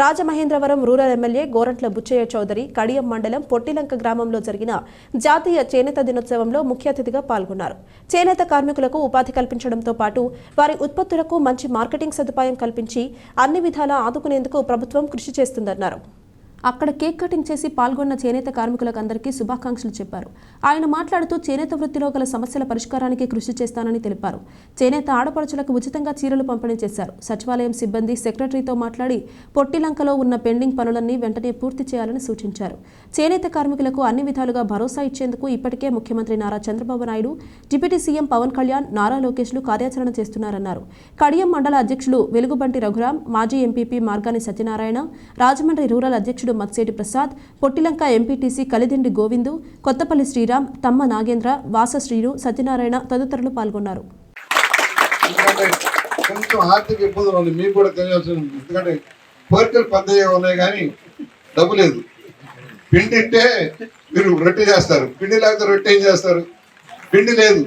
Rajamahendravaram rural MLA Gorantla Butchaiah Chowdary Kadiyam మండలం పొట్టిలంక గ్రామంలో జరిగిన జాతీయ చేనేత దినోత్సవంలో ముఖ్య అతిథిగా పాల్గొన్నారు. చేనేత కార్మికులకు ఉపాధి కల్పించడంతో పాటు వారి ఉత్పత్తులకు మంచి మార్కెటింగ్ సదుపాయం కల్పించి అన్ని విధాలా ఆదుకునేందుకు ప్రభుత్వం కృషి చేస్తుందన్నారు. అక్కడ కేక్ కటింగ్ చేసి పాల్గొన్న చేనేత కార్మికులకు అందరికీ శుభాకాంక్షలు చెప్పారు. ఆయన మాట్లాడుతూ చేనేత వృత్తిలో గల సమస్యల పరిష్కారానికి కృషి చేస్తానని తెలిపారు. చేనేత ఆడపడుచులకు ఉచితంగా చీరలు పంపిణీ చేశారు. సచివాలయం సిబ్బంది సెక్రటరీతో మాట్లాడి పొట్టిలంకలో ఉన్న పెండింగ్ పనులన్నీ వెంటనే పూర్తి చేయాలని సూచించారు. చేనేత కార్మికులకు అన్ని విధాలుగా భరోసా ఇచ్చేందుకు ఇప్పటికే ముఖ్యమంత్రి నారా చంద్రబాబు నాయుడు డిప్యూటీ సీఎం పవన్ కళ్యాణ్ నారా లోకేష్లు కార్యాచరణ చేస్తున్నారన్నారు. కడియం మండల అధ్యక్షులు వెలుగుబంటి రఘురాం మాజీ ఎంపీపీ మార్గాని సత్యనారాయణ రాజమండ్రి రూరల్ అధ్యక్షుడు మత్సేటి ప్రసాద్ పొట్టిలంక ఎంపీటీసీ కలిదిండి గోవిందు కొత్తపల్లి శ్రీరామ్ తమ్మ నాగేంద్ర వాస శ్రీను సత్యనారాయణ తదితరులు పాల్గొన్నారు. కొంచెం ఆర్థిక ఇబ్బందులు ఉన్నాయి. మీకు కూడా తెలియాల్సి ఉంది. ఎందుకంటే కోరికలు పెద్దగా ఉన్నాయి కానీ డబ్బు లేదు. పిండి ఇట్టే మీరు రొట్టె చేస్తారు. పిండి లేకపోతే రొట్టె ఏం చేస్తారు? పిండి లేదు.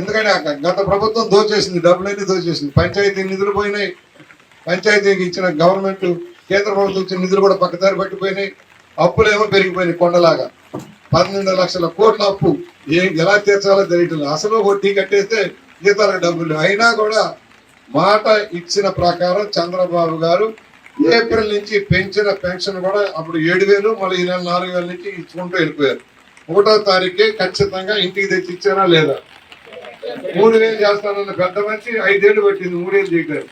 ఎందుకంటే గత ప్రభుత్వం దోచేసింది. డబ్బులన్నీ దోచేసింది. పంచాయతీ నిధులు పోయినాయి. పంచాయతీకి ఇచ్చిన గవర్నమెంట్ కేంద్ర ప్రభుత్వం ఇచ్చిన నిధులు కూడా పక్కదారి పట్టిపోయినాయి. అప్పులేమో పెరిగిపోయినాయి కొండలాగా. పన్నెండు లక్షల కోట్ల అప్పు ఏం ఎలా తీర్చాలో తెలియటం అసలు వడ్డీ కట్టేస్తే జీతాలకు డబ్బులు అయినా కూడా మాట ఇచ్చిన ప్రకారం చంద్రబాబు గారు ఏప్రిల్ నుంచి పెంచిన పెన్షన్ కూడా అప్పుడు ఏడు వేలు మళ్ళీ ఈ నెల నాలుగు వేల నుంచి ఇచ్చుకుంటూ వెళ్ళిపోయారు. ఒకటో తారీఖే ఖచ్చితంగా ఇంటికి తెచ్చి ఇచ్చారా లేదా? మూడు వేలు చేస్తానన్న పెద్ద మనిషి ఐదేళ్ళు పట్టింది మూడేళ్ళు చేయలేదు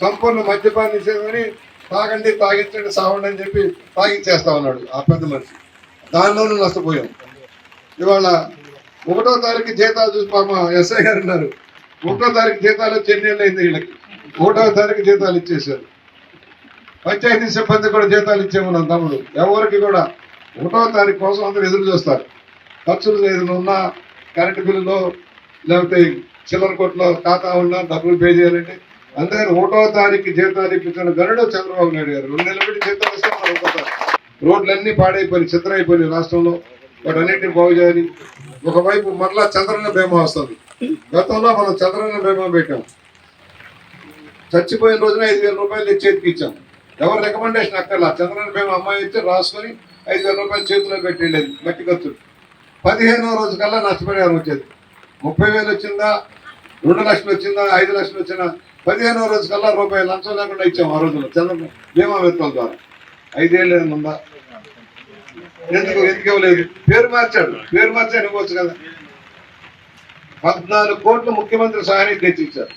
సంపూర్ణ మద్యపాన్ని నిషేధమని తాగండి తాగించండి సావండి అని చెప్పి తాగించేస్తా ఉన్నాడు ఆ పెద్ద మనిషి. దానిలోనూ నష్టపోయాం. ఇవాళ ఒకటో తారీఖు జీతాలు చూసి పాప ఎస్ఐ గారు ఉన్నారు. ఒకటో తారీఖు జీతాలు వచ్చి అయింది వీళ్ళకి? ఒకటో తారీఖు జీతాలు ఇచ్చేసారు పంచాయతీ సిబ్బంది కూడా జీతాలు ఇచ్చేమన్నాం తమ్ముడు. ఎవరికి కూడా ఒకటో తారీఖు కోసం అందరూ ఎదురు చూస్తారు. ఖర్చులు ఏదైనా ఉన్నా కరెంటు బిల్లులో లేకపోతే చిల్లర కొట్లో ఖాతా ఉన్నా డబ్బులు పే చేయాలంటే అందుకని ఒకటో తారీఖు జీతాలు ఇప్పించిన గనుడు చంద్రబాబు నాయుడు గారు రెండు నెలల పెట్టి జీతాలు ఇస్తాం ఒకటో రోడ్లన్నీ పాడైపోయినాయి చిత్రైపోయినాయి రాష్ట్రంలో. వాటన్నిటిని బాగు చేయాలి. ఒకవైపు మరలా చంద్రన్న బీమా వస్తుంది. గతంలో మనం చంద్రన్న బీమా పెట్టాం. చచ్చిపోయిన రోజున ఐదు వేల రూపాయలు చేతికి ఇచ్చాం. ఎవరు రికమెండేషన్ అక్కర్లా? చంద్రన్న బీమా అమ్మాయి ఇచ్చి రాసుకొని ఐదు వేల రూపాయలు చేతిలో పెట్టి వెళ్ళేది మట్టి ఖర్చు పదిహేనో రోజు కల్లా నష్టపరిహారం వచ్చేది. ముప్పై వేలు వచ్చిందా? రెండు లక్షలు వచ్చిందా? ఐదు లక్షలు వచ్చినా? పదిహేనో రోజు కల్లా రూపాయలు లంచం లేకుండా ఇచ్చాము ఆ రోజున చంద్ర బీమా విత్తనాల ద్వారా. ఐదేళ్ళు ఉందా? ఎందుకు? ఎందుకు ఇవ్వలేదు? పేరు మార్చాడు. పేరు మార్చాడు ఇవ్వచ్చు కదా. పద్నాలుగు కోట్లు ముఖ్యమంత్రి సహాయానికి తెచ్చి ఇచ్చారు